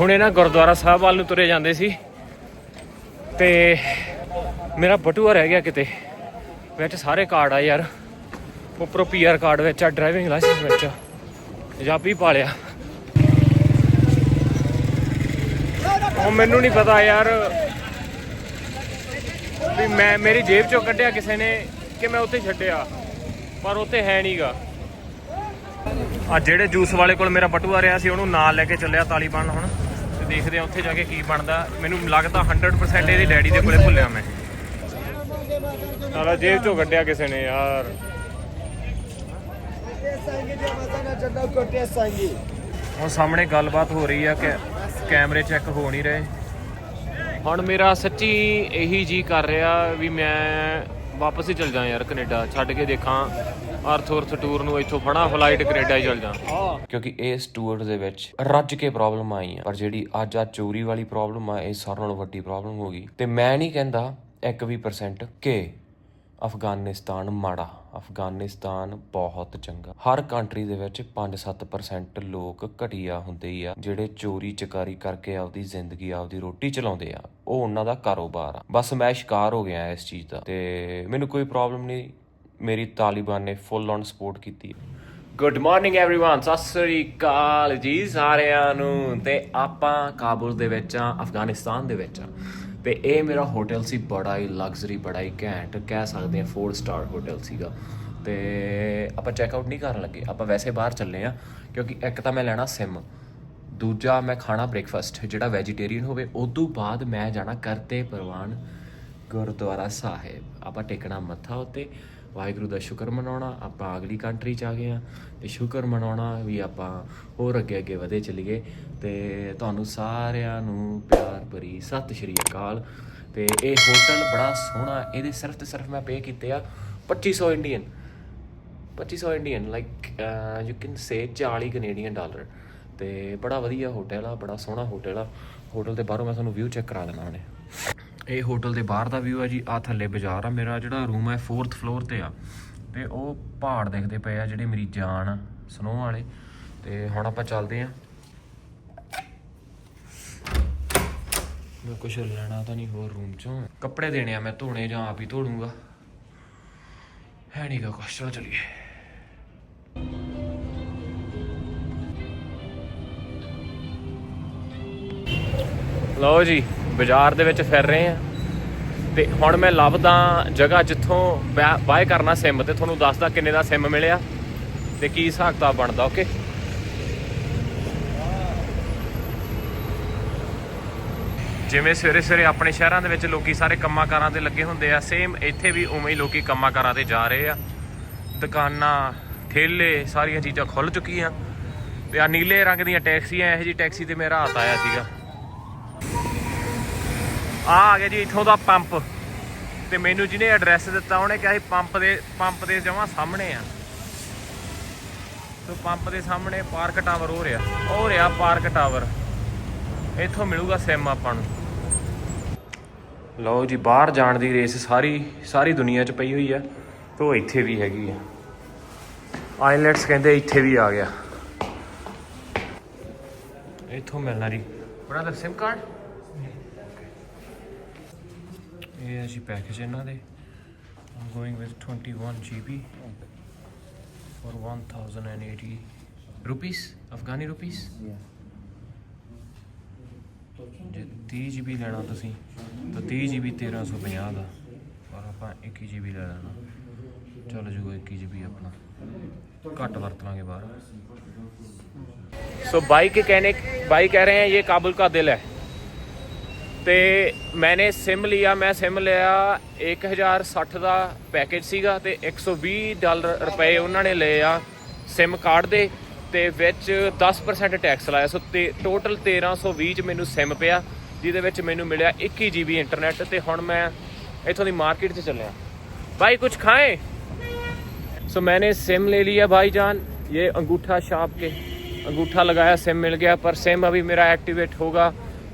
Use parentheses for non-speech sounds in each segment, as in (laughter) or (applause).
ਹੁਣੇ ਨਾ ਗੁਰਦੁਆਰਾ ਸਾਹਿਬ ਵੱਲ ਨੂੰ ਤੁਰੇ ਜਾਂਦੇ ਸੀ ਤੇ ਮੇਰਾ ਬਟੂਆ ਰਹਿ ਗਿਆ ਕਿਤੇ, ਵਿੱਚ ਸਾਰੇ ਕਾਰਡ ਆ ਯਾਰ। ਉੱਪਰੋਂ ਪੀਆਰ ਕਾਰਡ ਵਿੱਚ ਆ ਡਰਾਈਵਿੰਗ ਲਾਇਸੈਂਸ ਵਿੱਚ ਆ। ਪੰਜਾਬੀ ਪਾ ਲਿਆ ਉਹ ਮੈਨੂੰ ਨਹੀਂ ਪਤਾ ਯਾਰ ਵੀ ਮੈਂ, ਮੇਰੀ ਜੇਬ ਚੋਂ ਕੱਢਿਆ ਕਿਸੇ ਨੇ ਕਿ ਮੈਂ ਉੱਥੇ ਛੱਡਿਆ, ਪਰ ਉੱਥੇ ਹੈ ਨਹੀਂਗਾ ਆ ਜਿਹੜੇ ਜੂਸ ਵਾਲੇ ਕੋਲ ਮੇਰਾ ਬਟੂਆ ਰਿਹਾ ਸੀ, ਉਹਨੂੰ ਨਾਲ ਲੈ ਕੇ ਚੱਲਿਆ ਤਾਲੀਬਾਨ ਹੁਣ। ਦੇਖਦੇ ਆ ਉੱਥੇ ਜਾ ਕੇ ਕੀ ਬਣਦਾ। ਮੈਨੂੰ ਲੱਗਦਾ 100% ਇਹਦੇ ਡੈਡੀ ਦੇ ਕੋਲੇ ਭੁੱਲਿਆ ਮੈਂ। ਸਾਲਾ ਜੇਬ ਚੋਂ ਕੱਢਿਆ ਕਿਸੇ ਨੇ ਯਾਰ। ਹੁਣ ਸਾਹਮਣੇ ਗੱਲਬਾਤ ਹੋ ਰਹੀ ਆ ਕਿ ਕੈਮਰੇ ਚੈੱਕ ਹੋ ਨਹੀਂ ਰਹੇ। ਹੁਣ ਮੇਰਾ ਸੱਚੀ ਇਹੀ ਜੀ ਕਰ ਰਿਹਾ ਵੀ ਮੈਂ ਵਾਪਸ ਹੀ ਚਲ ਜਾ ਯਾਰ ਕੈਨੇਡਾ, ਛੱਡ ਕੇ ਦੇਖਾਂ, ਅਰਥ ਅਰਥ ਟੂਰ ਨੂੰ ਇੱਥੋਂ ਫੜਾ ਫਲਾਈਟ ਕੈਨੇਡਾ ਹੀ ਚਲ ਜਾ ਕਿਉਂਕਿ ਇਸ ਟੂਰ ਦੇ ਵਿੱਚ ਰੱਜ ਕੇ ਪ੍ਰੋਬਲਮ ਆਈ ਆ ਪਰ ਜਿਹੜੀ ਅੱਜ ਆ ਚੋਰੀ ਵਾਲੀ ਪ੍ਰੋਬਲਮ ਆ, ਇਹ ਸਾਰਿਆਂ ਨਾਲੋਂ ਵੱਡੀ ਪ੍ਰੋਬਲਮ ਹੋ ਗਈ। ਤੇ ਮੈਂ ਨਹੀਂ ਕਹਿੰਦਾ ਇੱਕ ਵੀ percent ਕਿ ਅਫਗਾਨਿਸਤਾਨ ਮਾੜਾ। ਅਫਗਾਨਿਸਤਾਨ ਬਹੁਤ ਚੰਗਾ ਹਰ ਕੰਟਰੀ ਦੇ ਵਿੱਚ 5-7% ਲੋਕ ਘਟੀਆ ਹੁੰਦੇ ਹੀ ਆ ਜਿਹੜੇ ਚੋਰੀ ਚਕਾਰੀ ਕਰਕੇ ਆਪਦੀ ਜ਼ਿੰਦਗੀ ਆਪਦੀ ਰੋਟੀ ਚਲਾਉਂਦੇ ਆ ਉਹ ਉਹਨਾਂ ਦਾ ਕਾਰੋਬਾਰ ਆ ਬਸ ਮੈਂ ਸ਼ਿਕਾਰ ਹੋ ਗਿਆ ਇਸ ਚੀਜ਼ ਦਾ ਤੇ ਮੈਨੂੰ ਕੋਈ ਪ੍ਰੋਬਲਮ ਨਹੀਂ ਮੇਰੀ ਤਾਲਿਬਾਨ ਨੇ ਫੁੱਲ ਔਨ ਸਪੋਰਟ ਕੀਤੀ good morning everyone Sat Sri Akal ਜੀ ਸਾਰਿਆਂ ਨੂੰ ਤੇ ਆਪਾਂ ਕਾਬੁਲ ਦੇ ਵਿੱਚ ਆ ਅਫਗਾਨਿਸਤਾਨ ਦੇ ਵਿੱਚ ਆ ਤੇ ਇਹ ਮੇਰਾ ਹੋਟਲ ਸੀ ਬੜਾ ਹੀ ਲਗਜ਼ਰੀ ਬੜਾ ਹੀ ਘੈਂਟ, ਕਹਿ ਸਕਦੇ ਆ 4 ਸਟਾਰ ਹੋਟਲ ਸੀਗਾ। ਤੇ ਆਪਾਂ ਚੈੱਕ ਆਊਟ ਨਹੀਂ ਕਰਨ ਲੱਗੇ। ਆਪਾਂ ਵੈਸੇ ਬਾਹਰ ਚੱਲੇ ਆ ਕਿਉਂਕਿ ਇੱਕ ਤਾਂ ਮੈਂ ਲੈਣਾ ਸਿਮ, ਦੂਜਾ ਮੈਂ ਖਾਣਾ ਬ੍ਰੇਕਫਾਸਟ ਜਿਹੜਾ ਵੈਜੀਟੇਰੀਅਨ ਹੋਵੇ ਉਦੋਂ ਬਾਅਦ ਮੈਂ ਜਾਣਾ ਕਰਤੇ ਪ੍ਰਵਾਨ ਗੁਰਦੁਆਰਾ ਸਾਹਿਬ। ਆਪਾਂ ਟੇਕਣਾ ਮੱਥਾ ਉੱਤੇ। ਵਾਹਿਗੁਰੂ ਦਾ ਸ਼ੁਕਰ ਮਨਾਉਣਾ, ਆਪਾਂ ਅਗਲੀ ਕੰਟਰੀ ਚ ਆ ਗਏ ਆ ਤੇ ਸ਼ੁਕਰ ਮਨਾਉਣਾ ਵੀ ਆਪਾਂ ਹੋਰ ਅੱਗੇ ਅੱਗੇ ਵਧੇ ਚਲੀਏ ਤੇ ਤੁਹਾਨੂੰ ਸਾਰਿਆਂ ਨੂੰ ਪਿਆਰ ਭਰੀ ਸਤਿ ਸ਼੍ਰੀ ਅਕਾਲ। ਤੇ ਇਹ ਹੋਟਲ ਬੜਾ ਸੋਹਣਾ, ਇਹਦੇ ਸਿਰਫ ਤੇ ਸਿਰਫ ਮੈਂ ਪੇ ਕੀਤੇ ਆ 2500 Indian 2500 Indian like you can say 40 Canadian dollar ਤੇ ਬੜਾ ਵਧੀਆ ਹੋਟਲ ਆ, ਬੜਾ ਸੋਹਣਾ ਹੋਟਲ ਆ। ਹੋਟਲ ਦੇ ਬਾਹਰੋਂ ਮੈਂ ਤੁਹਾਨੂੰ ਵਿਊ ਚੈੱਕ ਕਰਾ ਦੇਣਾ ਹੁਣੇ। ਇਹ ਹੋਟਲ ਦੇ ਬਾਹਰ ਦਾ ਵਿਊ ਆ ਜੀ। ਆ ਥੱਲੇ ਬਾਜ਼ਾਰ ਆ ਮੇਰਾ, ਜਿਹੜਾ ਰੂਮ ਹੈ 4th ਫਲੋਰ ਤੇ ਆ। ਤੇ ਉਹ ਪਹਾੜ ਦੇਖਦੇ ਪਏ ਆ ਜਿਹੜੇ ਮੇਰੀ ਜਾਨ ਆ ਸਨੋ ਵਾਲੇ। ਤੇ ਹੁਣ ਆਪਾਂ ਚੱਲਦੇ ਆ। ਮੈਂ ਕੁਛ ਲੈਣਾ ਤਾਂ ਨਹੀਂ ਹੋਰ ਰੂਮ ਚੋਂ। ਕੱਪੜੇ ਦੇਣੇ ਆ ਮੈਂ ਧੋਣੇ ਜਾਂ ਆਪ ਹੀ ਧੋ ਲੂੰਗਾ ਹੈ ਨਹੀਂ ਗਾ ਕੁਛ, ਚਲੋ ਚਲੀਏ। ਲਓ ਜੀ। ਬਾਜ਼ਾਰ ਦੇ ਵਿੱਚ ਫਿਰ ਰਹੇ ਆ। ਤੇ ਹੁਣ ਮੈਂ ਲੱਭਦਾ ਜਗ੍ਹਾ ਜਿੱਥੋਂ ਬਾਏ ਕਰਨਾ ਸਿਮ ਤੇ ਤੁਹਾਨੂੰ ਦੱਸਦਾ ਕਿੰਨੇ ਦਾ ਸਿਮ ਮਿਲਿਆ ਤੇ ਕੀ ਹਿਸਾਬ ਕਿਤਾਬ ਬਣਦਾ ਓਕੇ ਜਿਵੇਂ ਸਵੇਰੇ ਸਵੇਰੇ ਆਪਣੇ ਸ਼ਹਿਰਾਂ ਦੇ ਵਿੱਚ ਲੋਕੀ ਸਾਰੇ ਕੰਮਾਂ ਕਾਰਾਂ ਤੇ ਲੱਗੇ ਹੁੰਦੇ ਆ ਸੇਮ ਇੱਥੇ ਵੀ ਉਵੇਂ ਹੀ ਲੋਕੀ ਕੰਮਾਂ ਕਾਰਾਂ ਤੇ ਜਾ ਰਹੇ ਆ। ਦੁਕਾਨਾਂ, ਠੇਲੇ, ਸਾਰੀਆਂ ਚੀਜ਼ਾਂ ਖੁੱਲ ਚੁੱਕੀਆਂ। ਤੇ ਆ ਨੀਲੇ ਰੰਗ ਦੀਆਂ ਟੈਕਸੀਆਂ, ਇਹੋ ਜੀ ਟੈਕਸੀ ਤੇ ਮੇਰਾ ਹੱਥ ਆਇਆ ਸੀਗਾ। ਆ ਆ ਗਿਆ ਜੀ ਇੱਥੋਂ ਦਾ ਪੰਪ। ਤੇ ਮੈਨੂੰ ਜਿਹਨੇ ਐਡਰੈਸ ਦਿੱਤਾ, ਉਹਨੇ ਕਿਹਾ ਸੀ ਪੰਪ ਦੇ ਪੰਪ ਦੇ ਜਮਾਂ ਸਾਹਮਣੇ ਆ। ਸੋ ਪੰਪ ਦੇ ਸਾਹਮਣੇ ਪਾਰਕ ਟਾਵਰ ਹੋ ਰਿਹਾ। ਉਹ ਰਿਹਾ ਪਾਰਕ ਟਾਵਰ ਇੱਥੋਂ ਮਿਲੂਗਾ ਸਿਮ ਆਪਾਂ ਨੂੰ। ਲਓ ਜੀ, ਬਾਹਰ ਜਾਣ ਦੀ ਰੇਸ ਸਾਰੀ ਸਾਰੀ ਦੁਨੀਆ 'ਚ ਪਈ ਹੋਈ ਆ। ਤੇ ਉਹ ਇੱਥੇ ਵੀ ਹੈਗੀ ਆ। ਆਈਲੈਟਸ ਕਹਿੰਦੇ ਇੱਥੇ ਵੀ ਆ ਗਿਆ। ਇੱਥੋਂ ਮਿਲਣਾ ਜੀ। ਬ੍ਰਦਰ ਸਿਮ ਕਾਰਡ ਇਹ ਹੈ ਜੀ ਪੈਕੇਜ ਇਹਨਾਂ ਦੇ I'm going with 21 GB for 1080 rupees Afghani rupees ਜੇ 30 GB ਲੈਣਾ ਤੁਸੀਂ ਤਾਂ 30 GB 1350 ਦਾ ਪਰ ਆਪਾਂ 21 GB ਲੈ ਲੈਣਾ ਚੱਲ ਜੂਗਾ 21 GB ਆਪਣਾ ਘੱਟ ਵਰਤ ਲਾਂਗੇ ਬਾਹਰ सो भाई के कहने भाई कह रहे हैं ये काबुल का दिल है ਤੇ ਮੈਨੇ ਸਿਮ ਲਿਆ ਮੈਂ ਸਿਮ ਲਿਆ 1060 ਦਾ ਪੈਕੇਜ ਸੀਗਾ ਤੇ 120 ਡਾਲਰ ਰੁਪਏ ਉਹਨਾਂ ਨੇ ਲਏ ਆ ਸਿਮ ਕਾਰਡ ਦੇ ਤੇ ਵਿੱਚ 10% ਟੈਕਸ ਲਾਇਆ ਸੋ ਤੇ ਟੋਟਲ 1320 ਚ ਮੈਨੂੰ ਸਿਮ ਪਿਆ ਜਿਹਦੇ ਵਿੱਚ ਮੈਨੂੰ ਮਿਲਿਆ 21 GB ਇੰਟਰਨੈਟ ਤੇ ਹੁਣ ਮੈਂ ਇੱਥੋਂ ਦੀ ਮਾਰਕੀਟ 'ਚ ਚੱਲਿਆ ਭਾਈ ਕੁਝ ਖਾਏ सो मैंने सिम ले लिया भाईजान ये अंगूठा छाप के अंगूठा लगाया सिम मिल गया पर सिम अभी मेरा एक्टिवेट होगा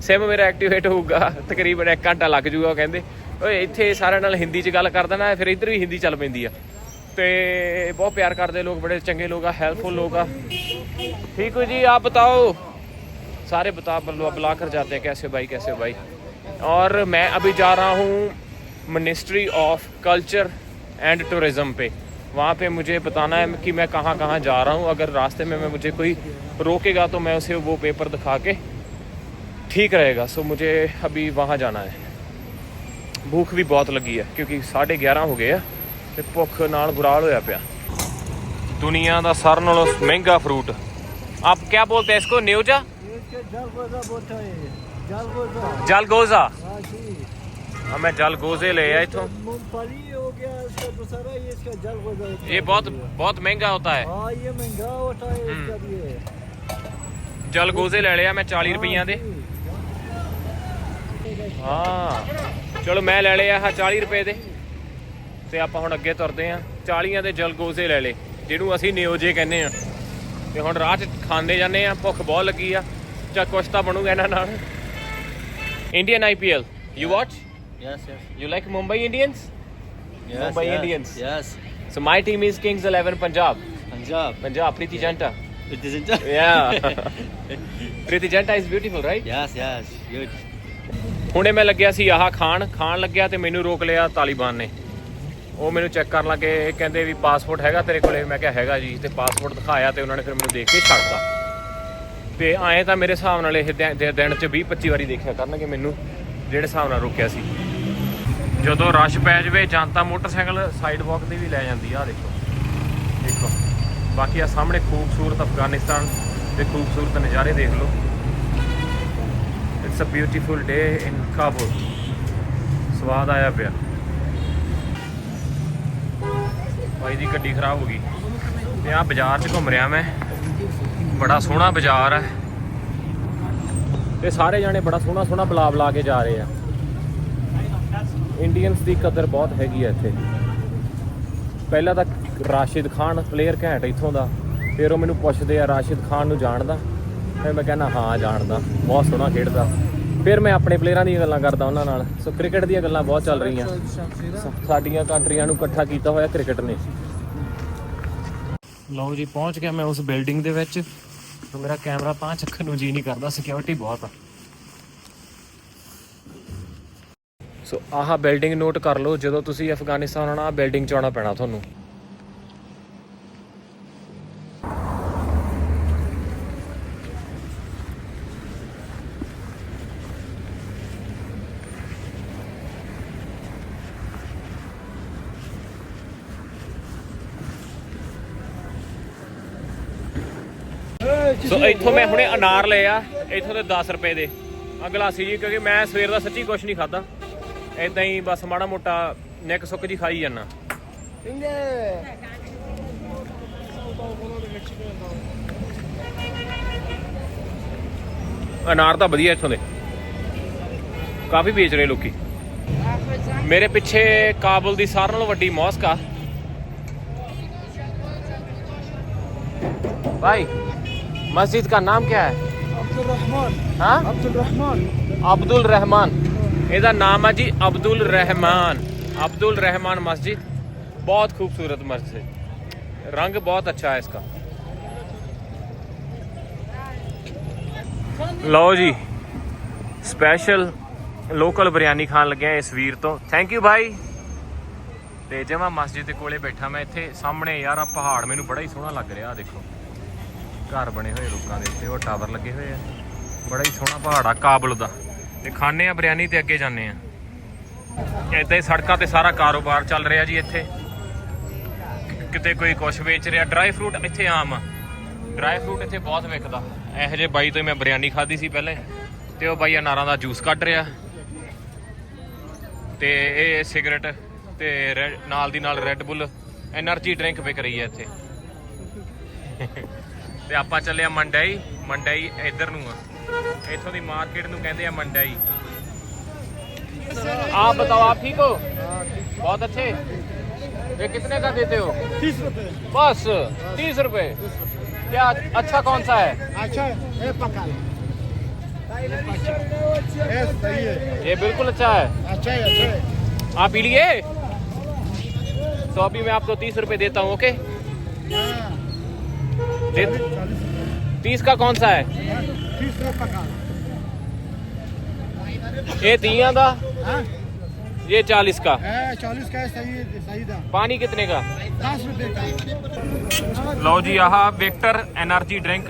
ਸਿਮ ਮੇਰਾ ਐਕਟੀਵੇਟ ਹੋਊਗਾ ਤਕਰੀਬਨ 1 ਘੰਟਾ ਲੱਗ ਜੂਗਾ ਕਹਿੰਦੇ ਓਏ ਇੱਥੇ ਸਾਰਿਆਂ ਨਾਲ ਹਿੰਦੀ 'ਚ ਗੱਲ ਕਰ ਦੇਣਾ ਫਿਰ ਇੱਧਰ ਵੀ ਹਿੰਦੀ ਚੱਲ ਪੈਂਦੀ ਆ ਤੇ ਬਹੁਤ ਪਿਆਰ ਕਰਦੇ ਲੋਕ ਬੜੇ ਚੰਗੇ ਲੋਕ ਆ ਹੈਲਪਫੁਲ ਲੋਕ ਆ ਠੀਕ ਹੋ ਜੀ ਆਪ ਬਤਾਓ सारे बता बुला बुला कर जाते हैं कैसे भाई कैसे भाई और मैं अभी जा रहा हूँ ministry of culture and tourism पे वहाँ पे मुझे बताना है कि मैं कहाँ कहाँ जा रहा हूँ अगर रास्ते में मैं मुझे कोई रोकेगा तो मैं उसे वो पेपर दिखा के ठीक रहेगा सो मुझे अभी वहाँ जाना है ਭੁੱਖ ਵੀ ਬਹੁਤ ਲੱਗੀ ਹੈ ਕਿਉਂਕਿ 11:30 ਹੋ ਗਏ ਆ ਤੇ ਭੁੱਖ ਨਾਲ ਬੁਰਾ ਹਾਲ ਹੋਇਆ ਪਿਆ ਦੁਨੀਆ ਦਾ ਸਾਰਿਆਂ ਨਾਲੋਂ ਮਹਿੰਗਾ ਫਰੂਟ ਆਪ ਕੀ ਬੋਲਤੇ ਹੈ ਇਸਕੋ ਨਿਊਜਾ इसके जलगोजा बोलते हैं जलगोजा ਜਲਗੋਜ਼ਾ हाँ जी ਆ ਮੈਂ ਜਲਗੋਜ਼ੇ ਲੈ ਆ ਇਥੋਂ मूंगफली हो गया इसका दूसरा ये इसका जलगोजा होता ਇਹ है। ਬਹੁਤ ਬਹੁਤ ਮਹਿੰਗਾ ਹੁੰਦਾ ਹੈ हाँ ये महंगा होता है इसका भी ਜਲਗੋਜ਼ੇ ਲੈ ਲਿਆ ਮੈਂ 40 ਰੁਪਈਆਂ ਦੇ ਹਾਂ ਚਲੋ ਮੈਂ ਲੈ ਲਿਆ ਆਹ 40 ਰੁਪਏ ਦੇ ਤੇ ਆਪਾਂ ਹੁਣ ਅੱਗੇ ਤੁਰਦੇ ਆਂ 40 ਦੇ ਜਲਗੋਜ਼ੇ ਲੈ ਲੇ ਜਿਹਨੂੰ ਅਸੀਂ ਨਿਓਜੇ ਕਹਿੰਦੇ ਆ ਤੇ ਹੁਣ ਰਾਹ 'ਚ ਖਾਂਦੇ ਜਾਂਦੇ ਆ ਭੁੱਖ ਬਹੁਤ ਲੱਗੀ ਆ ਚਾ ਕੁਛ ਤਾਂ ਬਣੂਗਾ ਇਹਨਾਂ ਨਾਲ Indian IPL you watch Yes, yes. You like Mumbai Indians yes, Indians. Yes. So my team is Kings 11 Punjab Punjab. Punjab Preity Zinta isn't it? Yeah. Preity Zinta is beautiful right Yes, yes. Good. ਹੁਣੇ ਮੈਂ ਲੱਗਿਆ ਸੀ ਆਹ ਖਾਣ ਖਾਣ ਲੱਗਿਆ ਤੇ ਮੈਨੂੰ ਰੋਕ ਲਿਆ ਤਾਲਿਬਾਨ ਨੇ। ਉਹ ਮੈਨੂੰ ਚੈੱਕ ਕਰਨ ਲੱਗੇ, ਇਹ ਕਹਿੰਦੇ ਵੀ ਪਾਸਪੋਰਟ ਹੈਗਾ ਤੇਰੇ ਕੋਲੇ? ਮੈਂ ਕਿਹਾ ਹੈਗਾ ਜੀ, ਤੇ ਪਾਸਪੋਰਟ ਦਿਖਾਇਆ ਤੇ ਉਹਨਾਂ ਨੇ ਫਿਰ ਮੈਨੂੰ ਦੇਖ ਕੇ ਛੱਡਤਾ ਤੇ ਆਏ ਤਾਂ ਮੇਰੇ ਹਿਸਾਬ ਨਾਲ ਇਹ ਦਿਨ ਚ 20 25 ਵਾਰੀ ਦੇਖਿਆ ਕਰਨਗੇ ਮੈਨੂੰ, ਜਿਹੜੇ ਹਿਸਾਬ ਨਾਲ ਰੋਕਿਆ ਸੀ। ਜਦੋਂ ਰਸ਼ ਪੈ ਜਾਵੇ, ਜਾਂ ਤਾਂ ਮੋਟਰਸਾਈਕਲ ਸਾਈਡ ਵਾਕ ਤੇ ਵੀ ਲੈ ਜਾਂਦੀ ਆ, ਆਹ ਦੇਖੋ। ਦੇਖੋ। ਬਾਕੀ ਆ ਸਾਹਮਣੇ ਖੂਬਸੂਰਤ ਅਫਗਾਨਿਸਤਾਨ ਦੇ ਖੂਬਸੂਰਤ ਨਜ਼ਾਰੇ ਦੇਖ ਲਓ। It's a beautiful day in Kabul ਸਵਾਦ ਆਇਆ ਪਿਆ। ਭਾਈ ਦੀ ਗੱਡੀ ਖਰਾਬ ਹੋ ਗਈ। ਤੇ ਆ ਬਾਜ਼ਾਰ 'ਚ ਘੁੰਮ ਰਿਹਾ ਮੈਂ। ਬੜਾ ਸੋਹਣਾ ਬਾਜ਼ਾਰ ਹੈ ਤੇ ਸਾਰੇ ਜਾਣੇ ਬੜਾ ਸੋਹਣਾ ਸੋਹਣਾ ਬਲਾ ਬਲਾ ਕੇ ਜਾ ਰਹੇ ਆ। ਇੰਡੀਅਨਸ ਦੀ ਕਦਰ ਬਹੁਤ ਹੈਗੀ ਆ ਇੱਥੇ। ਪਹਿਲਾਂ ਤਾਂ ਰਾਸ਼ਿਦ ਖਾਨ ਪਲੇਅਰ ਘੈਂਟ ਇੱਥੋਂ ਦਾ। ਫਿਰ ਉਹ ਮੈਨੂੰ ਪੁੱਛਦੇ ਆ ਰਾਸ਼ਿਦ ਖਾਨ ਨੂੰ ਜਾਣਦਾ ਫਿਰ ਮੈਂ ਕਹਿੰਦਾ ਹਾਂ ਜਾਣਦਾ। ਬਹੁਤ ਸੋਹਣਾ ਖੇਡਦਾ। ਫਿਰ ਮੈਂ ਆਪਣੇ ਪਲੇਅਰਾਂ ਦੀਆਂ ਗੱਲਾਂ ਕਰਦਾ ਉਹਨਾਂ ਨਾਲ। ਸੋ ਕ੍ਰਿਕਟ ਦੀਆਂ ਗੱਲਾਂ ਬਹੁਤ ਚੱਲ ਰਹੀਆਂ। ਸਾਡੀਆਂ ਕੰਟਰੀਆਂ ਨੂੰ ਇਕੱਠਾ ਕੀਤਾ ਹੋਇਆ ਕ੍ਰਿਕਟ ਨੇ। ਲਓ ਜੀ ਪਹੁੰਚ ਗਿਆ ਮੈਂ ਉਸ ਬਿਲਡਿੰਗ ਦੇ ਵਿੱਚ। ਤੇ ਮੇਰਾ ਕੈਮਰਾ ਤਾਂ ਚੱਕਣ ਨੂੰ ਜੀ ਨਹੀਂ ਕਰਦਾ ਸਿਕਿਉਰਿਟੀ ਬਹੁਤ ਆ। ਸੋ ਆਹ ਬਿਲਡਿੰਗ ਨੋਟ ਕਰ ਲਓ। ਜਦੋਂ ਤੁਸੀਂ ਅਫਗਾਨਿਸਤਾਨ ਆਉਣਾ ਆਹ ਬਿਲਡਿੰਗ ਚ ਆਉਣਾ ਪੈਣਾ ਤੁਹਾਨੂੰ। ਸੋ ਇੱਥੋਂ ਮੈਂ ਹੁਣੇ ਅਨਾਰ ਲਏ ਆ ਇੱਥੋਂ ਦੇ 10 ਰੁਪਏ ਦੇ। ਆ ਗਲਾਸੀ ਜੀ ਕਿਉਂਕਿ ਮੈਂ ਸਵੇਰ ਦਾ ਸੱਚੀ ਕੁਝ ਨਹੀਂ ਖਾਦਾ ਇਦਾਂ ਹੀ ਬਸ ਮਾੜਾ ਮੋਟਾ ਨਿੱਕ ਸੁੱਕ ਜੀ ਖਾਈ ਜਾਂਦਾ ਅਨਾਰ ਤਾਂ ਵਧੀਆ ਇੱਥੋਂ ਦੇ। ਕਾਫੀ ਵੇਚ ਰਹੇ ਲੋਕੀ। ਮੇਰੇ ਪਿੱਛੇ ਕਾਬੁਲ ਦੀ ਸਾਰਿਆਂ ਨਾਲੋਂ ਵੱਡੀ ਮੌਸਕ ਆ। भाई मस्जिद का नाम क्या है अब्दुल रहमान हाँ अब्दुल रहमान अब्दुल रहमान ਇਹਦਾ ਨਾਮ ਹੈ ਜੀ ਅਬਦੁਲ ਰਹਿਮਾਨ ਅਬਦੁਲ ਰਹਿਮਾਨ ਮਸਜਿਦ ਬਹੁਤ खूबसूरत मस्जिद रंग बहुत अच्छा है इसका ਲਓ ਜੀ ਸਪੈਸ਼ਲ ਲੋਕਲ ਬਿਰਿਆਨੀ ਖਾਣ ਲੱਗਿਆ ਇਸ ਵੀਰ ਤੋਂ ਥੈਂਕ ਯੂ ਭਾਈ ਤੇ ਜਮਾ ਮਸਜਿਦ ਦੇ ਕੋਲੇ ਬੈਠਾ ਮੈਂ ਇੱਥੇ ਸਾਹਮਣੇ ਯਾਰ ਆ ਪਹਾੜ ਮੈਨੂੰ ਬੜਾ ਹੀ ਸੋਹਣਾ ਲੱਗ ਰਿਹਾ ਆ ਦੇਖੋ ਘਰ ਬਣੇ ਹੋਏ ਲੋਕਾਂ ਦੇ ਉੱਤੇ, ਉਹ ਟਾਵਰ ਲੱਗੇ ਹੋਏ ਆ। ਬੜਾ ਹੀ ਸੋਹਣਾ ਪਹਾੜ ਆ, ਕਾਬਲ ਦਾ। ਤੇ ਖਾਣੇ ਆ ਬਰਿਆਨੀ ਤੇ ਅੱਗੇ ਜਾਂਦੇ ਆ। ਇਦਾਂ ਸੜਕਾਂ ਤੇ ਸਾਰਾ ਕਾਰੋਬਾਰ ਚੱਲ ਰਿਹਾ ਜੀ ਇੱਥੇ। ਕਿਤੇ ਕੋਈ ਕੁਛ ਵੇਚ ਰਿਹਾ। ਡਰਾਈ ਫਰੂਟ ਇੱਥੇ ਆਮ ਆ। ਡਰਾਈ ਫਰੂਟ ਇੱਥੇ ਬਹੁਤ ਵਿਕਦਾ। ਇਹੋ ਜੇ ਬਾਈ ਤੋਂ ਮੈਂ ਬਰਿਆਨੀ ਖਾਧੀ ਸੀ ਪਹਿਲੇ। ਤੇ ਉਹ ਬਾਈ ਅਨਾਰਾਂ ਦਾ ਜੂਸ ਕੱਢ ਰਿਹਾ। ਤੇ ਇਹ ਸਿਗਰਟ ਤੇ ਨਾਲ ਦੀ ਨਾਲ ਰੈੱਡ ਬੁੱਲ ਐਨਰਜੀ ਡਰਿੰਕ ਵਿਕ ਰਹੀ ਹੈ ਇੱਥੇ। ਤੇ ਆਪਾਂ ਚੱਲੇ ਆ ਮੰਡਾਈ ਮੰਡਾਈ ਇੱਧਰ ਨੂੰ ਆ ਇੱਥੋਂ ਦੀ ਮਾਰਕੀਟ ਨੂੰ ਕਹਿੰਦੇ ਆ ਮੰਡਾਈ आप बताओ आप ठीक हो बहुत अच्छे ये कितने का देते हो तीस रुपए बस तीस रुपए क्या अच्छा कौन सा है अच्छा है पका सही है ये बिल्कुल अच्छा है अच्छा है अच्छा है आप पी लिए तो अभी मैं आपको तीस रुपए देता हूँ ओके दिन तीस का कौन सा है? ये तीन का? ये चालीस का। चालीस का सही सही था। पानी कितने का? दस रुपए का ਲਓ ਜੀ ਆਹ Victor energy drink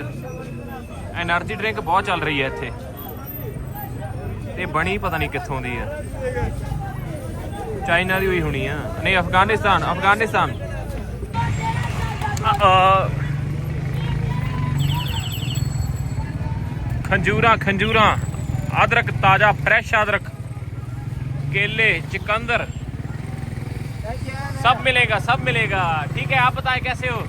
energy drink ਬਹੁਤ ਚੱਲ ਰਹੀ ਹੈ ਇੱਥੇ ਤੇ ਬਣੀ ਪਤਾ ਨਹੀਂ ਕਿੱਥੋਂ ਦੀ ਆ ਚਾਈਨਾ ਦੀ ਹੋਈ ਹੋਣੀ ਆ ਨਹੀਂ ਅਫਗਾਨਿਸਤਾਨ ਅਫਗਾਨਿਸਤਾਨ ਖੰਜੂਰਾ ਖੰਜੂਰਾ ਅਦਰਕ ਤਾਜ਼ਾ ਫਰੈਸ਼ ਅਦਰਕ केले चिकंदर सब मिलेगा सब मिलेगा ठीक है आप बताएं कैसे हो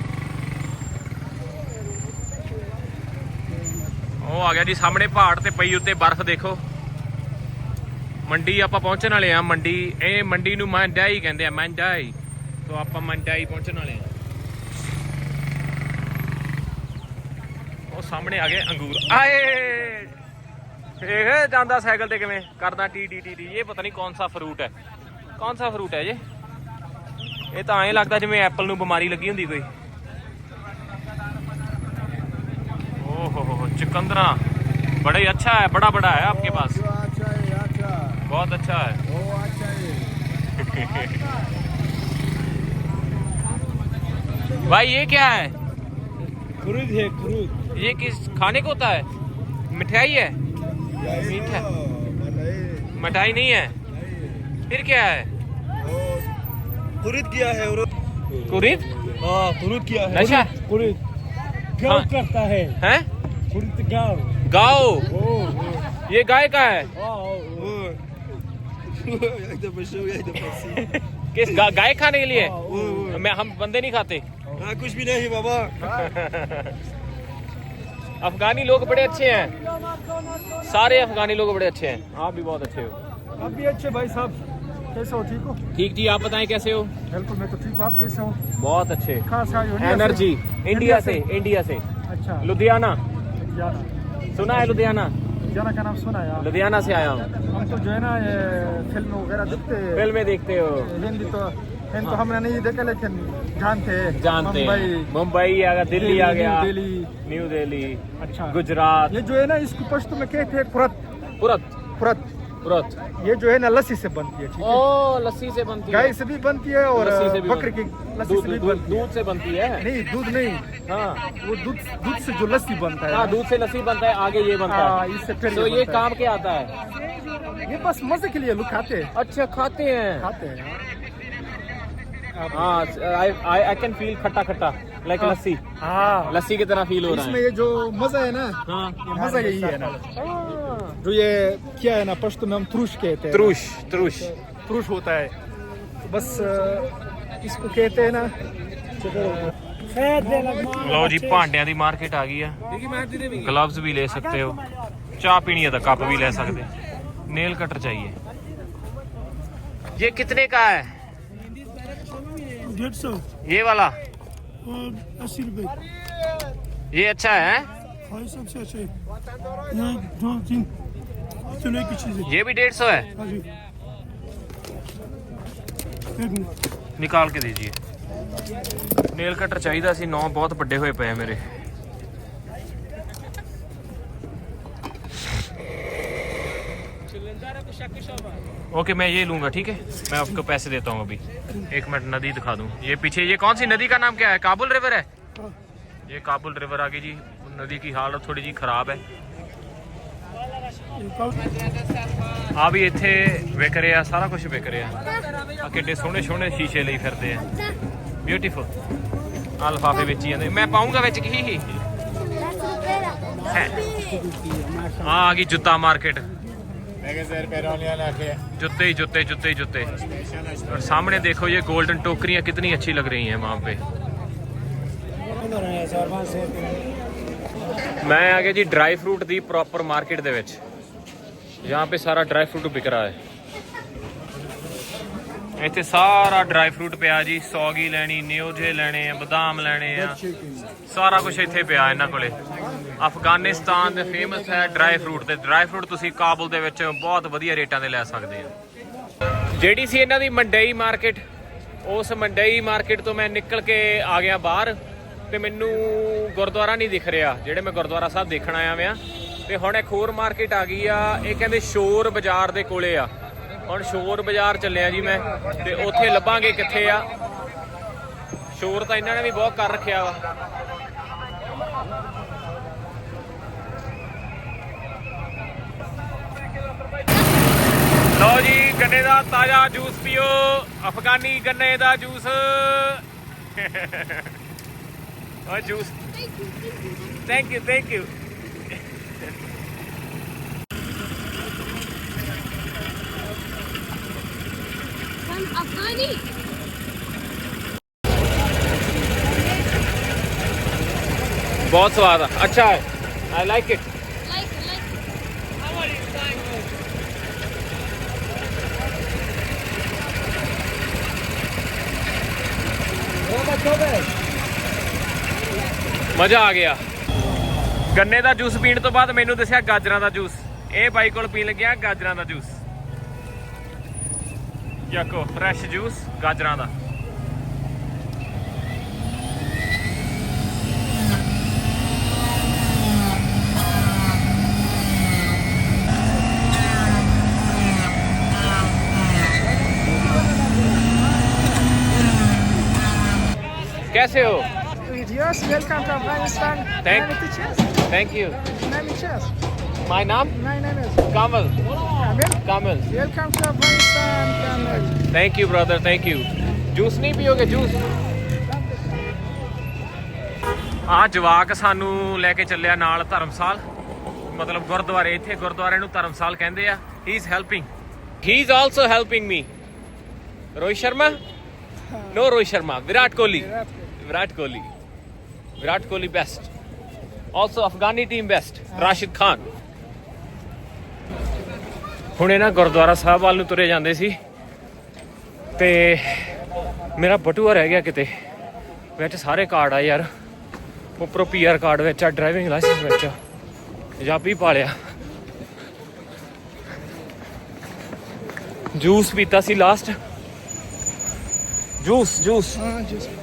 ਉਹ ਆ ਗਿਆ ਜੀ ਸਾਹਮਣੇ ਪਹਾੜ ਤੇ ਪਈ ਉੱਤੇ ਬਰਫ਼ ਦੇਖੋ ਮੰਡੀ ਆਪਾਂ ਪਹੁੰਚਣ ਵਾਲੇ ਆ ਮੰਡੀ ਇਹ ਮੰਡੀ ਨੂੰ ਮੰਡਾਈ ਕਹਿੰਦੇ ਆ ਮੰਡਾਈ ਤੋਂ ਆਪਾਂ ਮੰਡਾਈ ਪਹੁੰਚਣ ਵਾਲੇ ਆ ਸਾਹਮਣੇ ਆ ਗਏ ਅੰਗੂਰ ਆਏ ਇਹ ਜਾਂਦਾ ਸਾਈਕਲ ਤੇ ਕਿਵੇਂ ਕਰਦਾ ਟੀ ਟੀ ਟੀ ਟੀ ਇਹ ਪਤਾ ਨਹੀਂ ਕੌਣ ਸਾ ਫਰੂਟ ਹੈ ਕੌਣ ਸਾ ਫਰੂਟ ਹੈ ਇਹ ਇਹ ਤਾਂ ਐਂ ਲੱਗਦਾ ਜਿਵੇਂ ਐਪਲ ਨੂੰ ਬਿਮਾਰੀ ਲੱਗੀ ਹੁੰਦੀ ਕੋਈ ओहो हो हो चुकंदरा बड़ा ही अच्छा है बड़ा बड़ा है आपके पास अच्छा है अच्छा बहुत अच्छा है वो अच्छा है भाई ये क्या है क्रूज है क्रूज ये किस खाने को होता है? मिठाई है? मीठा। मिठाई। नहीं है? फिर क्या है? कुरिद किया है कुरीद? हाँ कुरिद किया है। नशा? क्रूज हाँ। गाँव करता है। है? क्रूज गाँव। गाओ ये गाय का है? (laughs) किस गा, गाय खाने के लिए? मैं हम बंदे नहीं खाते। हाँ कुछ भी नहीं बाबा। (laughs) अफगानी लोग बड़े अच्छे हैं। सारे अफगानी लोग बड़े अच्छे हैं। आप भी बहुत अच्छे हो। आप भी अच्छे भाई साहब। कैसे हो ठीक हो? ठीक जी आप बताएँ कैसे हो? बिल्कुल मैं तो ठीक हूँ। आप कैसे हो? बहुत अच्छे। खास इंडिया से? एनर्जी इंडिया से इंडिया से। अच्छा। लुधियाना। सुना है लुधियाना? लुधियाना का नाम सुना यार। लुधियाना से आया हूँ। हम तो जो है ना फ़िल्म वगैरह देखते हैं। फ़िल्में देखते हो। हिंदी तो तो हमने नहीं देखा लेकिन जानते जानते मुंबई। मुंबई आ गया दिल्ली आ गया न्यू दिल्ली। न्यू दिल्ली अच्छा। गुजरात। ये जो है ना इसको पश्तो में कहते हैं पुरत। पुरत। पुरत। पुरत। ये जो है ना लस्सी से बनती है ठीक है? ओ लस्सी से बनती है। गाय से भी बनती है और बकरी की लस्सी दूध से भी बनती है। दूध से बनती है? नहीं दूध नहीं। हाँ। वो दूध दूध से जो लस्सी बनता है। हाँ दूध से लस्सी बनता है आगे ये बनता हाँ, है इससे फिर तो ये काम क्या आता है। ये बस मज़े के लिए लोग खाते हैं। अच्छा खाते हैं। खाते हैं। हाँ। हाँ आई आई आई कैन फील खट्टा खट्टा लाइक लस्सी हाँ लस्सी की तरह फील हो रहा इसमें है ये जो मजा है ना हाँ ये मजा यही है ना जो ये क्या है ना पश्तो में हम त्रुश कहते हैं त्रुश त्रुश त्रुश होता है तो बस अ, इसको कहते हैं ना ਲਓ ਜੀ ਭਾਂਡਿਆਂ ਦੀ ਮਾਰਕੀਟ ਆ ਗਈ ਆ ਗਲਵਜ਼ ਵੀ ਲੈ ਸਕਦੇ ਹੋ ਚਾਹ ਪੀਣੀ ਹੈ ਤਾਂ ਕੱਪ ਵੀ ਲੈ ਸਕਦੇ नेल कटर चाहिए ये कितने का है डेढ़ सौ ये वाला और अस्सी रुपए ये अच्छा है हाँ ये सबसे अच्छा है यहाँ दो तीन चुने की चीज़ है ये भी डेढ़ सौ है हाँ जी एक मिनट ਨਿਕਾਲ ਕੇ दीजिए ਨੇਲ ਕਟਰ ਚਾਹੀਦਾ ਸੀ ਨੌ ਬਹੁਤ ਵੱਡੇ ਹੋਏ ਪਏ ਆ ਮੇਰੇ ओके मैं ये लूंगा ठीक है मैं आपको पैसे देता हूँ अभी एक मिनट नदी दिखा दूँ ये पीछे ये कौन सी नदी का नाम क्या है काबुल रिवर है ये काबुल रिवर आ गई जी नदी की हालत थोड़ी जी खराब है ਆ ਵੀ ਇੱਥੇ ਵਿਕ ਰਿਹਾ ਸਾਰਾ ਕੁਝ ਵਿਕ ਰਿਹਾ ਆ ਕਿੱਡੇ ਸੋਹਣੇ ਸੋਹਣੇ ਸ਼ੀਸ਼ੇ ਲਈ ਫਿਰਦੇ ਆ ਬਿਊਟੀਫੁਲ ਆ ਲਫਾਫੇ ਵੇਚੀ ਜਾਂਦੇ ਮੈਂ ਪਾਉਂਗਾ ਵਿੱਚ ਕੀ ਹੀ ਆ ਆ ਗਈ ਜੁੱਤਾ ਮਾਰਕੀਟ जूते ही जूते जूते ही जूते और सामने देखो ये गोल्डन टोकरियां कितनी अच्छी लग रही हैं वहां पे मैं आ गया जी ड्राई फ्रूट दी प्रॉपर मार्केट ਦੇ ਵਿੱਚ यहाँ पे सारा ड्राई फ्रूट बिक रहा है ਇੱਥੇ ਸਾਰਾ ਡਰਾਈ ਫਰੂਟ ਪਿਆ ਜੀ ਸੌਗੀ ਲੈਣੀ ਨਿਓਜੇ ਲੈਣੇ ਆ ਬਦਾਮ ਲੈਣੇ ਆ ਸਾਰਾ ਕੁਝ ਇੱਥੇ ਪਿਆ ਇਹਨਾਂ ਕੋਲੇ ਅਫਗਾਨਿਸਤਾਨ ਦੇ ਫੇਮਸ ਹੈ ਡਰਾਈ ਫਰੂਟ ਤੇ ਡਰਾਈ ਫਰੂਟ ਤੁਸੀਂ ਕਾਬੁਲ ਦੇ ਵਿੱਚ ਬਹੁਤ ਵਧੀਆ ਰੇਟਾਂ ਤੇ ਲੈ ਸਕਦੇ ਆ ਜਿਹੜੀ ਸੀ ਇਹਨਾਂ ਦੀ ਮੰਡਈ ਮਾਰਕੀਟ ਉਸ ਮੰਡਈ ਮਾਰਕੀਟ ਤੋਂ ਮੈਂ ਨਿਕਲ ਕੇ ਆ ਗਿਆ ਬਾਹਰ ਤੇ ਮੈਨੂੰ ਗੁਰਦੁਆਰਾ ਨਹੀਂ ਦਿਖ ਰਿਹਾ, ਜਿਹੜੇ ਮੈਂ ਗੁਰਦੁਆਰਾ ਸਾਹਿਬ ਦੇਖਣ ਆਇਆ ਵਿਆ ਤੇ ਹੁਣ ਇੱਕ ਹੋਰ ਮਾਰਕੀਟ ਆ ਗਈ ਆ, ਇਹ ਕਹਿੰਦੇ ਸ਼ੋਰ ਬਾਜ਼ਾਰ ਦੇ ਕੋਲੇ ਆ। ਹੁਣ ਸ਼ੋਰ ਬਾਜ਼ਾਰ ਚੱਲਿਆ ਜੀ ਮੈਂ, ਤੇ ਉੱਥੇ ਲੱਭਾਂਗੇ ਕਿੱਥੇ ਆ। ਸ਼ੋਰ ਤਾਂ ਇਹਨਾਂ ਨੇ ਵੀ ਬਹੁਤ ਕਰ ਰੱਖਿਆ ਵਾ। ਲਓ ਜੀ ਗੰਨੇ ਦਾ ਤਾਜ਼ਾ ਜੂਸ ਪੀਓ ਅਫਗਾਨੀ ਗੰਨੇ ਦਾ juice. O juice. Thank you thank you Afghani. ਬਹੁਤ ਸਵਾਦ ਆ। ਅੱਛਾ ਹੈ ਆਈ ਲਾਈਕ ਇਟ. ਮਜ਼ਾ ਆ ਗਿਆ। ਗੰਨੇ ਦਾ ਜੂਸ ਪੀਣ ਤੋਂ ਬਾਅਦ ਮੈਨੂੰ ਦੱਸਿਆ ਗਾਜਰਾਂ ਦਾ ਜੂਸ। ਇਹ ਬਾਈ ਕੋਲ ਪੀਣ ਲੱਗਿਆ ਗਾਜਰਾਂ ਦਾ ਜੂਸ। ਯਾਕੋ ਫਰੈਸ਼ ਜੂਸ ਗਾਜਰਾਂ ਦਾ। कैसे हो Yes, welcome to Afghanistan. Thank- Name is Chess. Thank you Name is Chess. My नाम My name is Kamil Kamil. Kamil Welcome to Afghanistan, Kamil. Thank you brother thank you juice ਨਹੀਂ ਪੀਓਗੇ juice ਆ ਜਵਾਕ ਸਾਨੂੰ ਲੈ ਕੇ ਚੱਲਿਆ ਨਾਲ ਧਰਮਸਾਲ ਮਤਲਬ ਗੁਰਦੁਆਰੇ ਇੱਥੇ ਗੁਰਦੁਆਰੇ ਨੂੰ ਧਰਮਸਾਲ ਕਹਿੰਦੇ ਆ he is helping he is also helping me Rohit Sharma no Rohit Sharma Virat Kohli Virat Kohli Virat Kohli best also Afghani team best Rashid Khan ਹੁਣੇ ਨਾ ਗੁਰਦੁਆਰਾ ਸਾਹਿਬ ਵੱਲ ਨੂੰ ਤੁਰੇ ਜਾਂਦੇ ਸੀ ਤੇ ਮੇਰਾ ਬਟੂਆ ਰਹਿ ਗਿਆ ਕਿਤੇ ਵਿੱਚ ਸਾਰੇ ਕਾਰਡ ਆ ਯਾਰ ਉੱਪਰੋਂ ਪੀਆਰ ਕਾਰਡ ਵਿੱਚ ਆ ਡਰਾਈਵਿੰਗ ਲਾਇਸੈਂਸ ਵਿੱਚ ਆ ਪੰਜਾਬੀ ਪਾਲਿਆ ਜੂਸ ਪੀਤਾ ਸੀ last juice juice Ah, just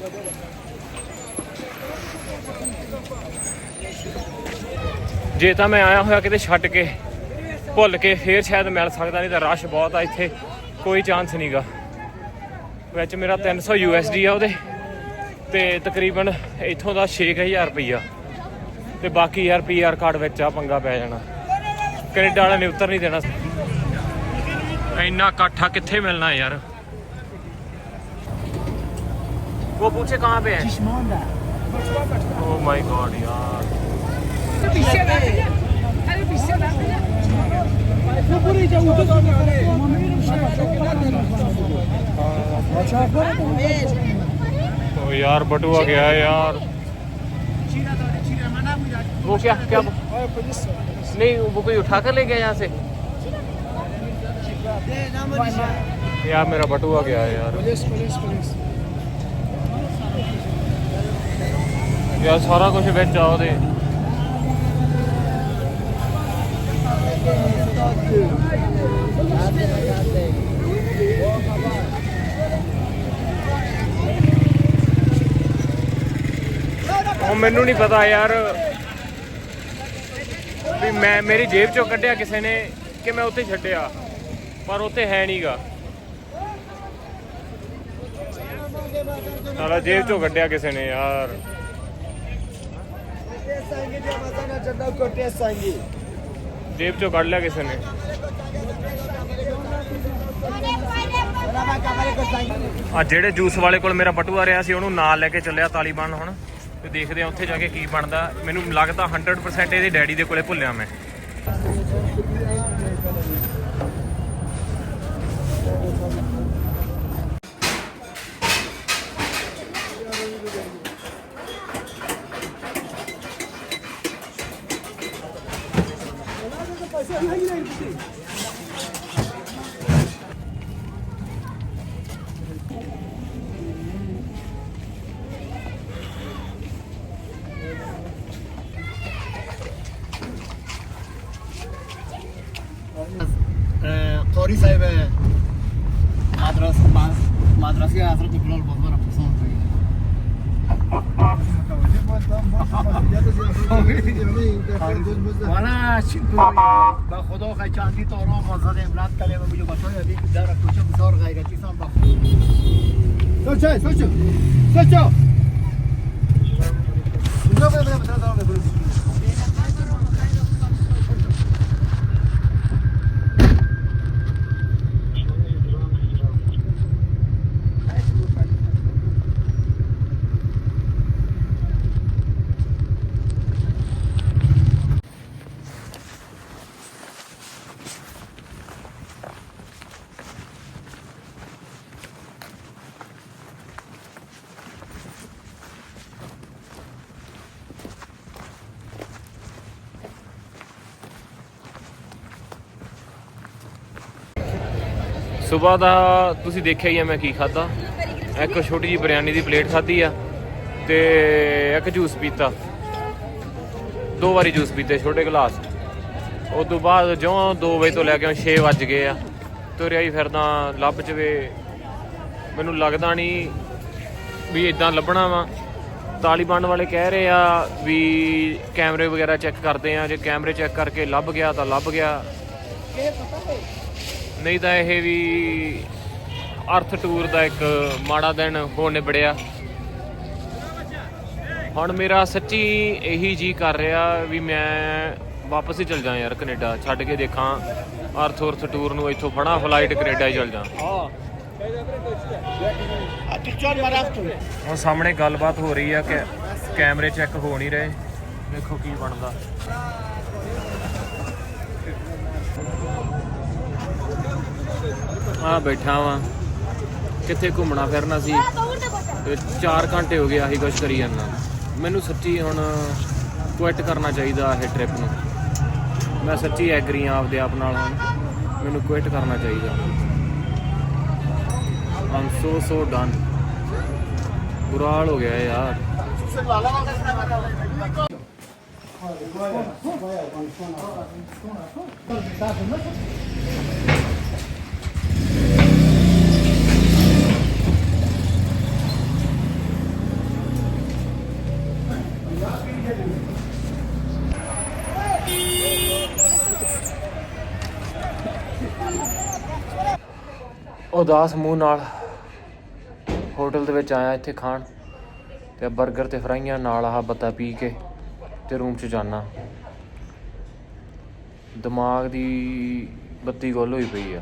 ਜੇ ਤਾਂ ਮੈਂ ਆਇਆ ਹੋਇਆ ਕਿਤੇ ਛੱਡ ਕੇ ਭੁੱਲ ਕੇ ਫੇਰ ਸ਼ਾਇਦ ਮਿਲ ਸਕਦਾ ਨਹੀਂ ਤਾਂ ਰਸ਼ ਬਹੁਤ ਆ ਇੱਥੇ ਕੋਈ ਚਾਂਸ ਨਹੀਂਗਾ ਵਿੱਚ ਮੇਰਾ 300 ਡੀ ਆ ਉਹਦੇ ਤੇ ਤਕਰੀਬਨ ਇੱਥੋਂ ਦਾ 6000 ਰੁਪਈਆ। ਤੇ ਬਾਕੀ ਯਾਰ ਪੀ ਆਰ ਕਾਰਡ ਵਿੱਚ ਆ ਪੰਗਾ ਪੈ ਜਾਣਾ। ਕੈਨੇਡਾ ਵਾਲਿਆਂ ਨੇ ਉੱਤਰ ਨਹੀਂ ਦੇਣਾ। ਇੰਨਾ ਇਕੱਠਾ ਕਿੱਥੇ ਮਿਲਣਾ ਯਾਰ? ਉਹ ਪੁੱਛੇ ਕਹਾਂ ਪੇ ਹੈ ਓ ਮਾਈ ਗॉड ਯਾਰ। तो यार बटुआ गया यार। वो क्या क्या नहीं, वो कोई उठा कर ले गया यहाँ से? यार मेरा बटुआ गया है यार। यार सारा कुछ बेच जाओ दे ਉਹ ਮੈਨੂੰ ਨਹੀਂ ਪਤਾ ਯਾਰ। ਵੀ ਮੈਂ ਮੇਰੀ ਜੇਬ ਚੋਂ ਕੱਢਿਆ ਕਿਸੇ ਨੇ ਕਿ ਮੈਂ ਉੱਥੇ ਛੱਡਿਆ, ਪਰ ਉੱਥੇ ਹੈ ਨਹੀਂਗਾ ਸਾਲਾ ਜੇਬ ਚੋਂ ਕੱਢਿਆ ਕਿਸੇ ਨੇ ਯਾਰ। ਜੇਬ ਚੋਂ ਕੱਢ ਲਿਆ ਕਿਸੇ ਨੇ। ਆ ਜਿਹੜੇ ਜੂਸ ਵਾਲੇ ਕੋਲ ਮੇਰਾ ਬਟੂਆ ਰਿਹਾ ਸੀ, ਉਹਨੂੰ ਨਾਲ ਲੈ ਕੇ ਚੱਲਿਆ ਤਾਲੀਬਾਨ ਹੁਣ। ਤੇ ਦੇਖਦੇ ਆ ਉੱਥੇ ਜਾ ਕੇ ਕੀ ਬਣਦਾ। ਮੈਨੂੰ ਲੱਗਦਾ 100% ਇਹਦੇ ਡੈਡੀ ਦੇ ਕੋਲੇ ਭੁੱਲਿਆ ਮੈਂ। ਸਵੇਰ ਦਾ ਤੁਸੀਂ ਦੇਖਿਆ ਹੀ ਆ ਮੈਂ ਕੀ ਖਾਦਾ ਇੱਕ ਛੋਟੀ ਜੀ ਬਿਰਿਆਨੀ ਦੀ ਪਲੇਟ ਖਾਧੀ ਆ ਤੇ ਇੱਕ ਜੂਸ ਪੀਤਾ। ਦੋ ਵਾਰੀ ਜੂਸ ਪੀਤੇ ਛੋਟੇ ਗਲਾਸ। ਉਸ ਤੋਂ ਬਾਅਦ ਜਿਉਂ 2 ਵਜੇ ਤੋਂ ਲੈ ਕੇ 6 ਵੱਜ ਗਏ ਆ। ਤੁਰਿਆ ਹੀ ਫਿਰਦਾ, ਲੱਭ ਜਵੇ। ਮੈਨੂੰ ਲੱਗਦਾ ਨਹੀਂ ਵੀ ਇਦਾਂ ਲੱਭਣਾ ਵਾ। ਤਾਲੀਬਾਨ ਵਾਲੇ ਕਹਿ ਰਹੇ ਆ ਵੀ ਕੈਮਰੇ ਵਗੈਰਾ ਚੈੱਕ ਕਰਦੇ ਆ। ਜੇ ਕੈਮਰੇ ਚੈੱਕ ਕਰਕੇ ਲੱਭ ਗਿਆ ਤਾਂ ਲੱਭ ਗਿਆ। ਨਹੀਂ ਤਾਂ ਇਹ ਵੀ ਅਰਥ ਟੂਰ ਦਾ ਇੱਕ ਮਾੜਾ ਦਿਨ ਹੋ ਨਿਬੜਿਆ। ਹੁਣ ਮੇਰਾ ਸੱਚੀ ਇਹੀ ਜੀ ਕਰ ਰਿਹਾ ਵੀ ਮੈਂ ਵਾਪਸ ਹੀ ਚਲ ਜਾ ਯਾਰ ਕੈਨੇਡਾ ਛੱਡ ਕੇ ਦੇਖਾਂ ਅਰਥ ਉਰਥ ਟੂਰ ਨੂੰ ਇੱਥੋਂ ਫੜਾ ਫਲਾਈਟ ਕੈਨੇਡਾ ਹੀ ਚਲ ਜਾ ਹੁਣ ਸਾਹਮਣੇ ਗੱਲਬਾਤ ਹੋ ਰਹੀ ਆ ਕਿ ਕੈਮਰੇ ਚੈੱਕ ਹੋ ਨਹੀਂ ਰਹੇ। ਦੇਖੋ ਕੀ ਬਣਦਾ। ਆ ਬੈਠਾ ਵਾਂ। ਕਿੱਥੇ ਘੁੰਮਣਾ ਫਿਰਨਾ ਸੀ? ਤੇ 4 ਘੰਟੇ ਹੋ ਗਏ ਆਹੀ ਕੁਛ ਕਰੀ ਜਾਂਦਾ। ਮੈਨੂੰ ਸੱਚੀ ਹੁਣ ਕੁਇਟ ਕਰਨਾ ਚਾਹੀਦਾ ਇਹ ਟ੍ਰਿਪ ਨੂੰ। ਮੈਂ ਸੱਚੀ ਐਗਰੀ ਆ ਆਪਦੇ ਆਪ ਨਾਲ ਹੁਣ। ਮੈਨੂੰ ਕੁਇਟ ਕਰਨਾ ਚਾਹੀਦਾ। ਆਮ ਸੋ ਸੋ ਡਨ ਬੁਰਾ ਹਾਲ ਹੋ ਗਿਆ ਯਾਰ। ਉਦਾਸ ਮੂੰਹ ਨਾਲ ਹੋਟਲ ਦੇ ਵਿੱਚ ਆਇਆ ਇੱਥੇ ਖਾਣ ਤੇ 버ਗਰ ਤੇ ਫਰਾਈਆਂ ਨਾਲ ਆਹ ਬੱਤਾ ਪੀ ਕੇ ਤੇ ਰੂਮ 'ਚ ਜਾਣਾ ਦਿਮਾਗ ਦੀ ਬੱਤੀ ਗੁੱਲ ਹੋਈ ਪਈ ਆ।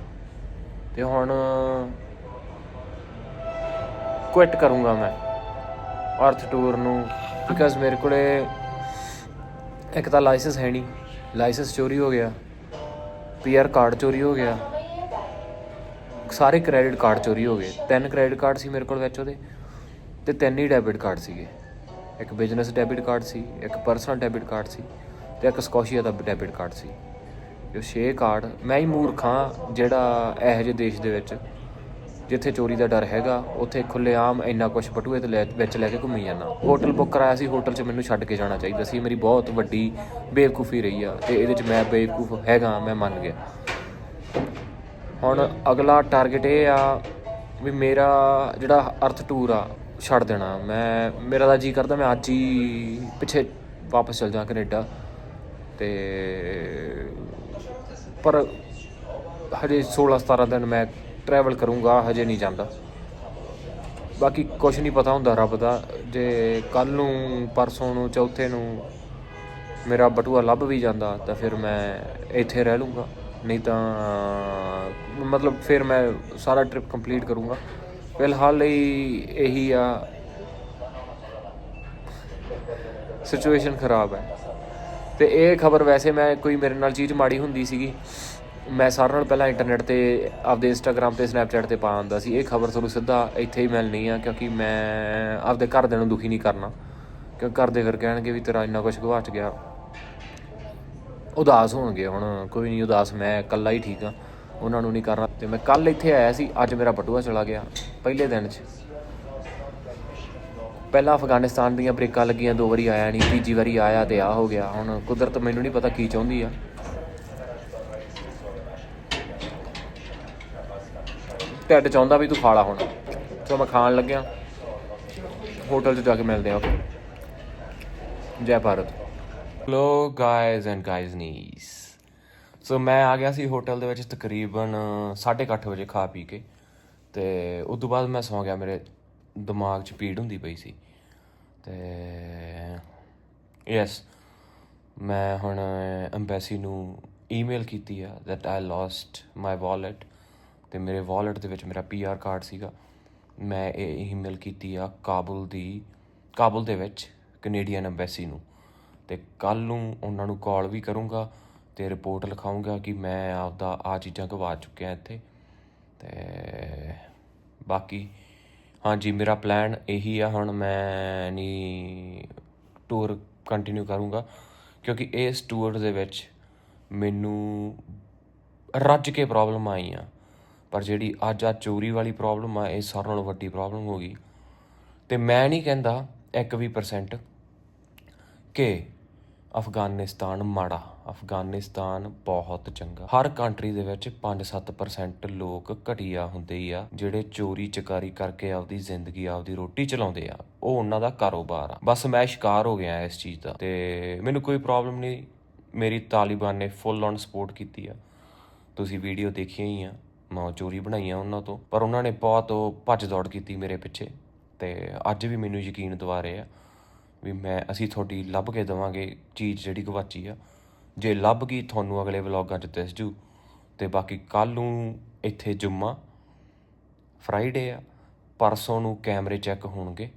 ਤੇ ਹੁਣ ਕੁਇਟ ਕਰੂੰਗਾ ਮੈਂ ਅਰਥ ਟੂਰ ਨੂੰ ਬਿਕਾਜ਼ ਮੇਰੇ ਕੋਲੇ ਇੱਕ ਤਾਂ ਲਾਇਸੈਂਸ ਹੈ ਨਹੀਂ। ਲਾਇਸੈਂਸ ਚੋਰੀ ਹੋ ਗਿਆ। ਪੀਆਰ ਕਾਰਡ ਚੋਰੀ ਹੋ ਗਿਆ। ਸਾਰੇ ਕ੍ਰੈਡਿਟ ਕਾਰਡ ਚੋਰੀ ਹੋ ਗਏ। ਤਿੰਨ ਕ੍ਰੈਡਿਟ ਕਾਰਡ ਸੀ ਮੇਰੇ ਕੋਲ ਵਿੱਚ ਉਹਦੇ ਤੇ ਤਿੰਨ ਹੀ ਡੈਬਿਟ ਕਾਰਡ ਸੀਗੇ। ਇੱਕ ਬਿਜ਼ਨਸ ਡੈਬਿਟ ਕਾਰਡ ਸੀ, ਇੱਕ ਪਰਸਨਲ ਡੈਬਿਟ ਕਾਰਡ ਸੀ ਤੇ ਇੱਕ ਸਕੋਸ਼ੀਆ ਦਾ ਡੈਬਿਟ ਕਾਰਡ ਸੀ। ਇਹ ਛੇ ਕਾਰਡ ਮੈਂ ਹੀ ਮੂਰਖ ਹਾਂ ਜਿਹੜਾ ਇਹੋ ਜਿਹੇ ਦੇਸ਼ ਦੇ ਵਿੱਚ ਜਿੱਥੇ ਚੋਰੀ ਦਾ ਡਰ ਹੈਗਾ, ਉੱਥੇ ਖੁੱਲੇਆਮ ਇੰਨਾ ਕੁਝ ਬਟੂਏ ਤੇ ਲੈ- ਵਿੱਚ ਲੈ ਕੇ ਘੁੰਮੀ ਜਾਂਦਾ। ਹੋਟਲ ਬੁੱਕ ਕਰਾਇਆ ਸੀ ਹੋਟਲ 'ਚ ਮੈਨੂੰ ਛੱਡ ਕੇ ਜਾਣਾ ਚਾਹੀਦਾ ਸੀ। ਮੇਰੀ ਬਹੁਤ ਵੱਡੀ ਬੇਵਕੂਫੀ ਰਹੀ ਆ ਤੇ ਇਹਦੇ 'ਚ ਮੈਂ ਬੇਵਕੂਫ ਹੈਗਾ, ਮੈਂ ਮੰਨ ਗਿਆ। ਹੁਣ ਅਗਲਾ ਟਾਰਗੇਟ ਇਹ ਆ ਵੀ ਮੇਰਾ ਜਿਹੜਾ ਅਰਥ ਟੂਰ ਆ, ਛੱਡ ਦੇਣਾ। ਮੈਂ, ਮੇਰਾ ਤਾਂ ਜੀ ਕਰਦਾ, ਮੈਂ ਅੱਜ ਹੀ ਪਿੱਛੇ ਵਾਪਸ ਚਲ ਜਾ ਕੈਨੇਡਾ। ਤੇ ਪਰ ਹਜੇ 16 17 ਦਿਨ ਮੈਂ ਟਰੈਵਲ ਕਰੂੰਗਾ, ਹਜੇ ਨਹੀਂ ਜਾਂਦਾ। ਬਾਕੀ ਕੁਝ ਨਹੀਂ ਪਤਾ ਹੁੰਦਾ ਰੱਬ ਦਾ। ਜੇ ਕੱਲ ਨੂੰ, ਪਰਸੋਂ ਨੂੰ, ਚੌਥੇ ਨੂੰ ਮੇਰਾ ਬਟੂਆ ਲੱਭ ਵੀ ਜਾਂਦਾ, ਤਾਂ ਫਿਰ ਮੈਂ ਇੱਥੇ ਰਹਿ ਲੂੰਗਾ। ਨਹੀਂ ਤਾਂ, ਮਤਲਬ ਫਿਰ ਮੈਂ ਸਾਰਾ ਟ੍ਰਿਪ ਕੰਪਲੀਟ ਕਰੂੰਗਾ। ਫਿਲਹਾਲ ਲਈ ਇਹੀ ਆ। ਸਿਚੁਏਸ਼ਨ ਖਰਾਬ ਹੈ। ਤੇ ਇਹ ਖਬਰ ਵੈਸੇ ਮੈਂ ਕੋਈ ਮੇਰੇ ਨਾਲ ਚੀਜ਼ ਮਾੜੀ ਹੁੰਦੀ ਸੀਗੀ। ਮੈਂ ਸਾਰਿਆਂ ਨਾਲ ਪਹਿਲਾਂ ਇੰਟਰਨੈਟ ਤੇ, ਆਪਦੇ ਇੰਸਟਾਗ੍ਰam ਤੇ ਸਨੈਪਚੈਟ ਤੇ ਪਾ ਆਉਂਦਾ ਸੀ। ਇਹ ਖਬਰ ਤੁਹਾਨੂੰ ਸਿੱਧਾ ਇੱਥੇ ਹੀ ਮਿਲਣੀ ਆ, ਕਿਉਂਕਿ ਮੈਂ ਆਪਦੇ ਘਰਦਿਆਂ ਨੂੰ ਦੁਖੀ ਨਹੀਂ ਕਰਨਾ। ਕਿਉਂਕਿ ਘਰਦੇ ਫਿਰ ਕਹਿਣਗੇ ਵੀ ਤੇਰਾ ਇੰਨਾ ਕੁਝ ਗਵਾਚ ਗਿਆ। ਉਦਾਸ ਹੋਣਗੇ ਹੁਣ, ਕੋਈ ਨਹੀਂ ਉਦਾਸ, ਮੈਂ ਇਕੱਲਾ ਹੀ ਠੀਕ ਆ ਉਹਨਾਂ ਨੂੰ ਨਹੀਂ ਕਰਨਾ। ਤੇ ਮੈਂ ਕੱਲ ਇੱਥੇ ਆਇਆ ਸੀ, ਅੱਜ ਮੇਰਾ ਬਟੂਆ ਚਲਾ ਗਿਆ, ਪਹਿਲੇ ਦਿਨ 'ਚ। ਪਹਿਲਾਂ ਅਫਗਾਨਿਸਤਾਨ ਦੀਆਂ ਬ੍ਰੇਕਾਂ ਲੱਗੀਆਂ, ਦੋ ਵਾਰੀ ਆਇਆ ਨਹੀਂ, ਤੀਜੀ ਵਾਰੀ ਆਇਆ ਤੇ ਆ ਹੋ ਗਿਆ। ਹੁਣ ਕੁਦਰਤ ਮੈਨੂੰ ਨਹੀਂ ਪਤਾ ਕੀ ਚਾਹੁੰਦੀ ਆ। ਢਿੱਡ ਚਾਹੁੰਦਾ ਵੀ ਤੂੰ ਖਾ ਲਾ ਹੁਣ। ਸੋ ਮੈਂ ਖਾਣ ਲੱਗਿਆ, ਹੋਟਲ 'ਚ ਜਾ ਕੇ ਮਿਲਦੇ ਆ ਓਕੇ ਜੈ Bharat. Hello guys and guys nice so ਮੈਂ ਆ ਗਿਆ ਸੀ ਹੋਟਲ ਦੇ ਵਿੱਚ ਤਕਰੀਬਨ 8:30 ਵਜੇ ਖਾ ਪੀ ਕੇ ਤੇ ਉਸ ਤੋਂ ਬਾਅਦ ਮੈਂ ਸੌਂ ਗਿਆ, ਮੇਰੇ ਦਿਮਾਗ 'ਚ ਪੀੜ ਹੁੰਦੀ ਪਈ ਸੀ ਤੇ ਯੈਸ ਮੈਂ ਹੁਣ ਐਮਬੈਸੀ ਨੂੰ ਈਮੇਲ ਕੀਤੀ ਆ that I lost my wallet ਤੇ ਮੇਰੇ ਵਾਲਟ ਦੇ ਵਿੱਚ ਮੇਰਾ ਪੀਆਰ ਕਾਰਡ ਸੀਗਾ। ਮੈਂ ਇਹ ਈਮੇਲ ਕੀਤੀ ਆ ਕਾਬੁਲ ਦੀ, ਕਾਬੁਲ ਦੇ ਵਿੱਚ ਕੈਨੇਡੀਅਨ ਐਮਬੈਸੀ ਨੂੰ। ਤੇ ਕੱਲ ਨੂੰ ਉਹਨਾਂ ਨੂੰ ਕਾਲ ਵੀ ਕਰੂੰਗਾ ਤੇ ਰਿਪੋਰਟ ਲਿਖਾਉਂਗਾ ਕਿ ਮੈਂ ਆਪਦਾ ਆ ਚੀਜ਼ਾਂ ਗਵਾ ਚੁੱਕਿਆ ਇੱਥੇ। ਤੇ ਬਾਕੀ, ਹਾਂਜੀ, ਮੇਰਾ ਪਲਾਨ ਇਹੀ ਆ, ਹੁਣ ਮੈਂ ਨਹੀਂ ਟੂਰ ਕੰਟੀਨਿਊ ਕਰੂੰਗਾ, ਕਿਉਂਕਿ ਇਸ ਟੂਰ ਦੇ ਵਿੱਚ ਮੈਨੂੰ ਰੱਜ ਕੇ ਪ੍ਰੋਬਲਮ ਆਈ ਆ ਪਰ ਜਿਹੜੀ ਅੱਜ ਆ ਚੋਰੀ ਵਾਲੀ ਪ੍ਰੋਬਲਮ ਆ, ਇਹ ਸਾਰਿਆਂ ਨਾਲੋਂ ਵੱਡੀ ਪ੍ਰੋਬਲਮ ਹੋ ਗਈ। ਤੇ ਮੈਂ ਨਹੀਂ ਕਹਿੰਦਾ ਇੱਕ ਵੀ ਪਰਸੈਂਟ ਕਿ ਅਫਗਾਨਿਸਤਾਨ ਮਾੜਾ। ਅਫਗਾਨਿਸਤਾਨ ਬਹੁਤ ਚੰਗਾ। ਹਰ ਕੰਟਰੀ ਦੇ ਵਿੱਚ 5-7% ਲੋਕ ਘਟੀਆ ਹੁੰਦੇ ਹੀ ਆ, ਜਿਹੜੇ ਚੋਰੀ ਚਕਾਰੀ ਕਰਕੇ ਆਪਦੀ ਜ਼ਿੰਦਗੀ, ਆਪਦੀ ਰੋਟੀ ਚਲਾਉਂਦੇ ਆ। ਉਹ ਉਹਨਾਂ ਦਾ ਕਾਰੋਬਾਰ ਆ। ਬਸ ਮੈਂ ਸ਼ਿਕਾਰ ਹੋ ਗਿਆ ਇਸ ਚੀਜ਼ ਦਾ। ਤੇ ਮੈਨੂੰ ਕੋਈ ਪ੍ਰੋਬਲਮ ਨਹੀਂ। ਮੇਰੀ ਤਾਲਿਬਾਨ ਨੇ ਫੁੱਲ ਔਨ ਸਪੋਰਟ ਕੀਤੀ ਆ। ਤੁਸੀਂ ਵੀਡੀਓ ਦੇਖੀਆਂ ਹੀ ਆ। ਮੈਂ ਉਹ ਚੋਰੀ ਬਣਾਈਆਂ ਉਹਨਾਂ ਤੋਂ। ਪਰ ਉਹਨਾਂ ਨੇ ਬਹੁਤ ਉਹ ਭੱਜ ਦੌੜ ਕੀਤੀ ਮੇਰੇ ਪਿੱਛੇ। ਤੇ ਅੱਜ ਵੀ ਮੈਨੂੰ ਯਕੀਨ ਦਿਵਾ ਰਹੇ ਆ। ਵੀ ਮੈਂ, ਅਸੀਂ ਤੁਹਾਡੀ ਲੱਭ ਕੇ ਦਵਾਂਗੇ ਚੀਜ਼ ਜਿਹੜੀ ਗਵਾਚੀ ਆ। ਜੇ ਲੱਭ ਗਈ, ਤੁਹਾਨੂੰ ਅਗਲੇ ਵਲੌਗਾਂ 'ਚ ਦਿਸ ਜੂ। ਤੇ ਬਾਕੀ ਕੱਲ ਨੂੰ ਇੱਥੇ ਜੁਮਾ ਫਰਾਈਡੇ ਆ। ਪਰਸੋਂ ਨੂੰ ਕੈਮਰੇ ਚੈੱਕ ਹੋਣਗੇ।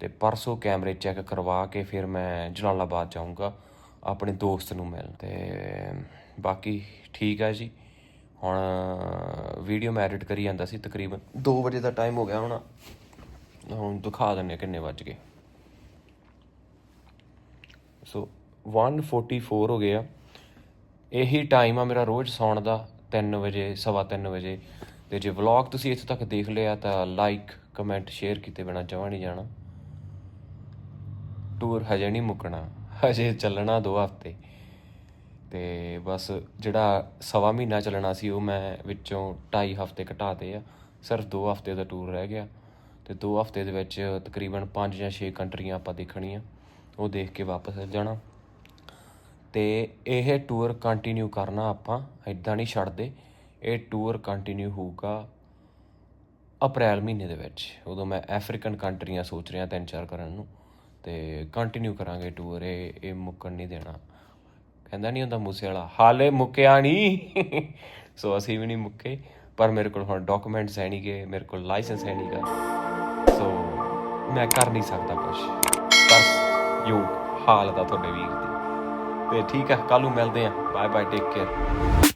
ਤੇ ਪਰਸੋਂ ਕੈਮਰੇ ਚੈੱਕ ਕਰਵਾ ਕੇ ਫਿਰ ਮੈਂ ਜਲਾਲਾਬਾਦ ਜਾਊਂਗਾ ਆਪਣੇ ਦੋਸਤ ਨੂੰ ਮਿਲਣ। ਤੇ ਬਾਕੀ ਠੀਕ ਆ ਜੀ। ਹੁਣ ਵੀਡੀਓ ਮੈਂ ਐਡਿਟ ਕਰੀ ਜਾਂਦਾ ਸੀ ਤਕਰੀਬਨ। 2 ਵਜੇ ਦਾ ਟਾਈਮ ਹੋ ਗਿਆ ਹੁਣ। ਹੁਣ ਦਿਖਾ ਦਿੰਨੇ ਕਿੰਨੇ ਵੱਜ ਗਏ ਸੋ 144 ਹੋ ਗਏ ਆ ਇਹੀ ਟਾਈਮ ਆ ਮੇਰਾ ਰੋਜ਼ ਸੌਣ ਦਾ 3 ਵਜੇ ਸਵਾ 3 ਵਜੇ ਤੇ ਜੇ ਵਲੌਗ ਤੁਸੀਂ ਇੱਥੇ ਤੱਕ ਦੇਖ ਲਿਆ ਤਾਂ ਲਾਈਕ ਕਮੈਂਟ ਸ਼ੇਅਰ ਕੀਤੇ ਬਿਨਾ ਜਮਾ ਨਹੀਂ ਜਾਣਾ ਟੂਰ ਹਜੇ ਨਹੀਂ ਮੁੱਕਣਾ ਹਜੇ ਚੱਲਣਾ 2 ਹਫ਼ਤੇ ਤੇ ਬਸ ਜਿਹੜਾ ਸਵਾ ਮਹੀਨਾ ਚੱਲਣਾ ਸੀ ਉਹ ਮੈਂ ਵਿੱਚੋਂ 2.5 ਹਫ਼ਤੇ ਘਟਾਤੇ ਆ ਸਿਰਫ 2 ਹਫ਼ਤੇ ਦਾ ਟੂਰ ਰਹਿ ਗਿਆ ਤੇ 2 ਹਫ਼ਤੇ ਦੇ ਵਿੱਚ ਤਕਰੀਬਨ 5 ਜਾਂ 6 ਕੰਟਰੀਆਂ ਆਪਾਂ ਦੇਖਣੀਆਂ ਉਹ ਦੇਖ ਕੇ ਵਾਪਸ ਜਾਣਾ ਤੇ ਇਹ ਟੂਰ ਕੰਟੀਨਿਊ ਕਰਨਾ ਆਪਾਂ ਇਦਾਂ ਨਹੀਂ ਛੱਡਦੇ। ਇਹ ਟੂਰ ਕੰਟੀਨਿਊ ਹੋਊਗਾ ਅਪ੍ਰੈਲ ਮਹੀਨੇ ਦੇ ਵਿੱਚ। ਉਦੋਂ ਮੈਂ ਅਫਰੀਕਨ ਕੰਟਰੀਆਂ ਸੋਚ ਰਿਹਾ ਤਿੰਨ ਚਾਰ ਕਰਨ ਨੂੰ। ਤੇ ਕੰਟੀਨਿਊ ਕਰਾਂਗੇ ਟੂਰ ਇਹ ਇਹ ਮੁੱਕਣ ਨਹੀਂ ਦੇਣਾ। ਕਹਿੰਦਾ ਨਹੀਂ ਹੁੰਦਾ ਮੂਸੇ ਵਾਲਾ, ਹਾਲੇ ਮੁੱਕਿਆ ਨਹੀਂ। (laughs) ਸੋ ਅਸੀਂ ਵੀ ਨਹੀਂ ਮੁੱਕੇ। ਪਰ ਮੇਰੇ ਕੋਲ ਹੁਣ ਡਾਕੂਮੈਂਟਸ ਹੈ ਨਹੀਂਗੇ ਮੇਰੇ ਕੋਲ ਲਾਇਸੈਂਸ ਹੈ ਨਹੀਂਗਾ ਸੋ ਮੈਂ ਕਰ ਨਹੀਂ ਸਕਦਾ ਕੁਝ ਬਸ ਯੋ ਹਾਲ ਦਾ ਤੁਹਾਡੇ ਵੀਰ ਤੇ ਠੀਕ ਹੈ ਕੱਲ ਨੂੰ ਮਿਲਦੇ ਆ। Bye bye take care